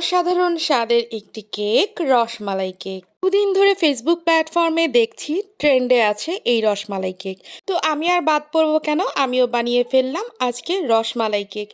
অসাধারণ স্বাদের একটি কেক রসমালাই কেক। দুদিন ধরে ফেসবুক প্ল্যাটফর্মে দেখছি ট্রেন্ডে আছে এই রসমালাই কেক তো আমি আর বাদ পড়ব কেন? আমিও বানিয়ে ফেললাম আজকে রসমালাই কেক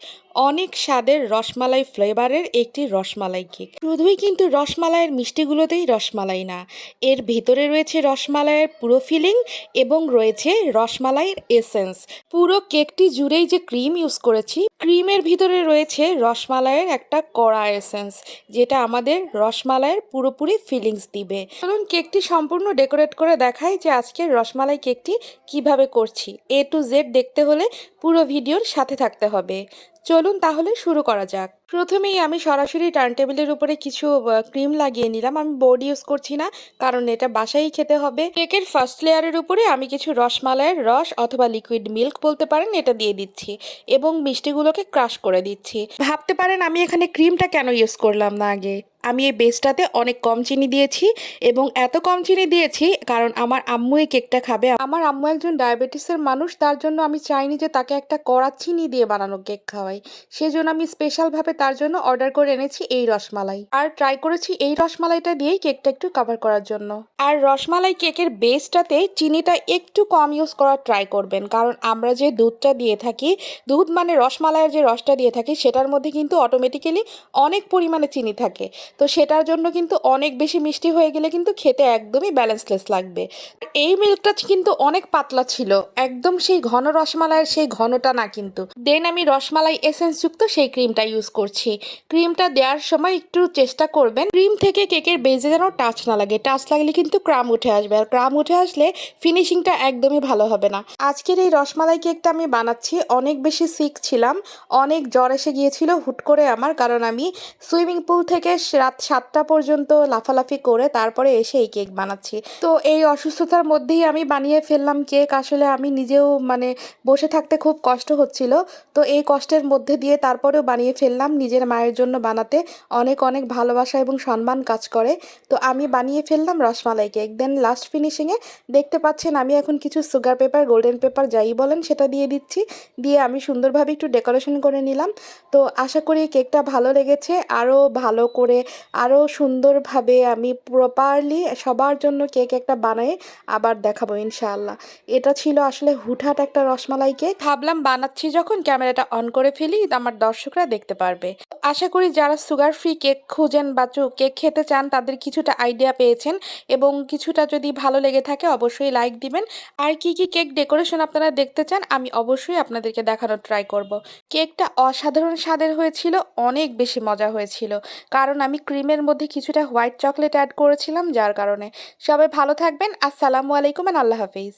অনেক স্বাদের রসমালাই ফ্লেভারের একটি রসমালাই কেক শুধুই কিন্তু রসমালাইয়ের মিষ্টিগুলোতেই রসমালাই না, এর ভেতরে রয়েছে রসমালাইয়ের পুরো ফিলিং এবং রয়েছে রসমালাইয়ের এসেন্স পুরো কেকটি জুড়েই যে ক্রিম ইউজ করেছি ক্রিমের ভিতরে রয়েছে রসমালাইয়ের একটা কড়া এসেন্স যেটা আমাদের রসমালাইয়ের পুরোপুরি ফিলিংস দিবে। চলুন কেকটি সম্পূর্ণ ডেকোরেট করে দেখাই যে আজকের রসমালাই কেকটি কীভাবে করছি। এ টু জেড দেখতে হলে পুরো ভিডিওর সাথে থাকতে হবে। চলুন তাহলে শুরু করা যাক। প্রথমেই আমি সরাসরি টার্ন টেবিলের উপরে কিছু ক্রিম লাগিয়ে নিলাম। আমি বোর্ড ইউজ করছি না, কারণ এটা বাসায় খেতে হবে। কেকের ফার্স্ট লেয়ারের উপরে আমি কিছু রসমালাইয়ের রস অথবা লিকুইড মিল্ক বলতে পারেন, এটা দিয়ে দিচ্ছি এবং মিষ্টিগুলোকে ক্রাশ করে দিচ্ছি। ভাবতে পারেন আমি এখানে ক্রিমটা কেন ইউজ করলাম না আগে? আমি এই বেসটাতে অনেক কম চিনি দিয়েছি এবং এত কম চিনি দিয়েছি কারণ আমার আম্মু এই কেকটা খাবে। আমার আম্মু একজন ডায়াবেটিসের মানুষ, তার জন্য আমি চাইনি যে তাকে একটা কড়া চিনি দিয়ে বানানো কেক খাওয়াই। সেজন্য আমি স্পেশালভাবে তার জন্য অর্ডার করে এনেছি এই রসমালাই। আর ট্রাই করেছি এই রসমালাইটা দিয়েই কেকটা একটু কভার করার জন্য। আর রসমালাই কেকের বেসটাতে চিনিটা একটু কম ইউজ করার ট্রাই করবেন। কারণ আমরা যে দুধটা দিয়ে থাকি, দুধ মানে রসমালাইয়ের যে রসটা দিয়ে থাকি, সেটার মধ্যে কিন্তু অটোমেটিক্যালি অনেক পরিমাণে চিনি থাকে। তো সেটার জন্য কিন্তু অনেক বেশি মিষ্টি হয়ে গেলে কিন্তু খেতে একদমই ব্যালেন্সলেস লাগবে। এই মিল্কটা কিন্তু অনেক পাতলা ছিল। একদম সেই ঘন রসমালাইয়ের সেই ঘনটা না কিন্তু। দেন আমি রসমালাই এসেন্স যুক্ত সেই ক্রিমটা ইউজ করছি। ক্রিমটা দেওয়ার সময় একটু চেষ্টা করবেন। ক্রিম থেকে কেকের বেজে যেন টাচ না লাগে। টাচ লাগলে কিন্তু ক্রাম উঠে আসবে। আর ক্রাম উঠে আসলে ফিনিশিংটা একদমই ভালো হবে না। আজকের এই রসমালাই কেকটা আমি বানাচ্ছি। অনেক বেশি সিক ছিলাম। অনেক জ্বর এসে গিয়েছিল হুট করে আমার। কারণ আমি সুইমিং পুল থেকে রাত সাতটা পর্যন্ত লাফালাফি করে তারপরে এসে এই কেক বানাচ্ছি। তো এই অসুস্থতার মধ্যেই আমি বানিয়ে ফেললাম কেক। আসলে আমি নিজেও মানে বসে থাকতে খুব কষ্ট হচ্ছিল। তো এই কষ্টের মধ্যে দিয়ে তারপরেও বানিয়ে ফেললাম। নিজের মায়ের জন্য বানাতে অনেক অনেক ভালোবাসা এবং সম্মান কাজ করে। তো আমি বানিয়ে ফেললাম রসমালাই কেক। দেন লাস্ট ফিনিশিংয়ে দেখতে পাচ্ছেন আমি এখন কিছু সুগার পেপার গোল্ডেন পেপার যাই বলেন সেটা দিয়ে দিচ্ছি। দিয়ে আমি সুন্দরভাবে একটু ডেকোরেশন করে নিলাম। তো আশা করি কেকটা ভালো লেগেছে। আরও ভালো করে আরও সুন্দরভাবে আমি প্রপারলি সবার জন্য কেক একটা বানাই আবার দেখাবো ইনশাআল্লাহ। এটা ছিল আসলে হুটহাট একটা রসমালাই কেক। ভাবলাম বানাচ্ছি যখন ক্যামেরাটা অন করে ফেলি, আমার দর্শকরা দেখতে পারবে। আশা করি যারা সুগার ফ্রি কেক খুঁজেন বা কেক খেতে চান, তাদের কিছুটা আইডিয়া পেয়েছেন এবং কিছুটা যদি ভালো লেগে থাকে, অবশ্যই লাইক দিবেন। আর কি কি কেক ডেকোরেশন আপনারা দেখতে চান, আমি অবশ্যই আপনাদেরকে দেখানোর ট্রাই করব। কেকটা অসাধারণ স্বাদের হয়েছিল, অনেক বেশি মজা হয়েছিল। কারণ আমি ক্রিমের মধ্যে কিছুটা হোয়াইট চকলেট অ্যাড করেছিলাম, যার কারণে। সবাই ভালো থাকবেন, আসসালামু আলাইকুম আল্লাহ হাফিজ।